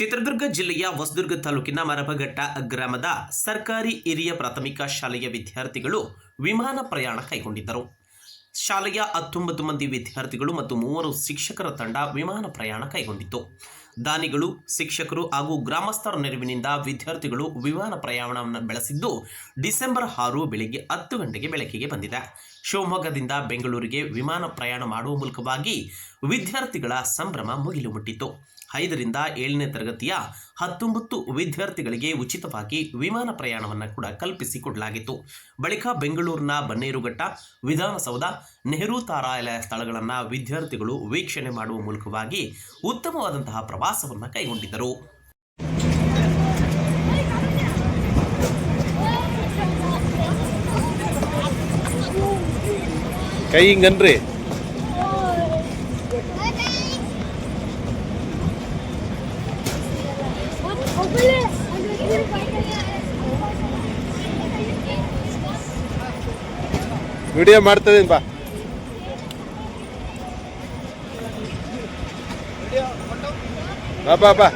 ಚಿತ್ರದುರ್ಗ ಜಿಲ್ಲೆಯ ಹೊಸದುರ್ಗ ತಾಲೂಕಿನ ಮರಬಘಟ್ಟ ಗ್ರಾಮದ ಸರ್ಕಾರಿ ಹಿರಿಯ ಪ್ರಾಥಮಿಕ ಶಾಲೆಯ ವಿದ್ಯಾರ್ಥಿಗಳು ವಿಮಾನ ಪ್ರಯಾಣ ಕೈಗೊಂಡಿದ್ದರು. ಶಾಲೆಯ ಹತ್ತೊಂಬತ್ತು ಮಂದಿ ವಿದ್ಯಾರ್ಥಿಗಳು ಮತ್ತು ಮೂವರು ಶಿಕ್ಷಕರ ತಂಡ ವಿಮಾನ ಪ್ರಯಾಣ ಕೈಗೊಂಡಿತ್ತು. ದಾನಿಗಳು, ಶಿಕ್ಷಕರು ಹಾಗೂ ಗ್ರಾಮಸ್ಥರ ನೆರವಿನಿಂದ ವಿದ್ಯಾರ್ಥಿಗಳು ವಿಮಾನ ಪ್ರಯಾಣವನ್ನು ಬೆಳೆಸಿದ್ದು, ಡಿಸೆಂಬರ್ ಆರು ಬೆಳಿಗ್ಗೆ ಹತ್ತು ಗಂಟೆಗೆ ಬೆಳಕಿಗೆ ಬಂದಿದೆ. ಶಿವಮೊಗ್ಗದಿಂದ ಬೆಂಗಳೂರಿಗೆ ವಿಮಾನ ಪ್ರಯಾಣ ಮಾಡುವ ಮೂಲಕವಾಗಿ ವಿದ್ಯಾರ್ಥಿಗಳ ಸಂಭ್ರಮ ಮುಗಿಲು ಮುಟ್ಟಿತು ಐದರಿಂದ ಏಳನೇ ತರಗತಿಯ ಹತ್ತೊಂಬತ್ತು ವಿದ್ಯಾರ್ಥಿಗಳಿಗೆ ಉಚಿತವಾಗಿ ವಿಮಾನ ಪ್ರಯಾಣವನ್ನು ಕೂಡ ಕಲ್ಪಿಸಿಕೊಡಲಾಗಿತ್ತು ಬಳಿಕ ಬೆಂಗಳೂರಿನ ಬನ್ನೇರುಘಟ್ಟ, ವಿಧಾನಸೌಧ ನೆಹರು ತಾರಾಲಯ ಸ್ಥಳಗಳನ್ನು ವಿದ್ಯಾರ್ಥಿಗಳು ವೀಕ್ಷಣೆ ಮಾಡುವ ಮೂಲಕವಾಗಿ ಉತ್ತಮವಾದಂತಹ ಪ್ರವಾಸವನ್ನು ಕೈಗೊಂಡಿದ್ದರು. ಕೈ ಹಿಂಗನ್ರಿ. ವಿಡಿಯೋ ಮಾಡ್ತದೇನು ಬಾ. ಬಾ ಬಾ ಬಾ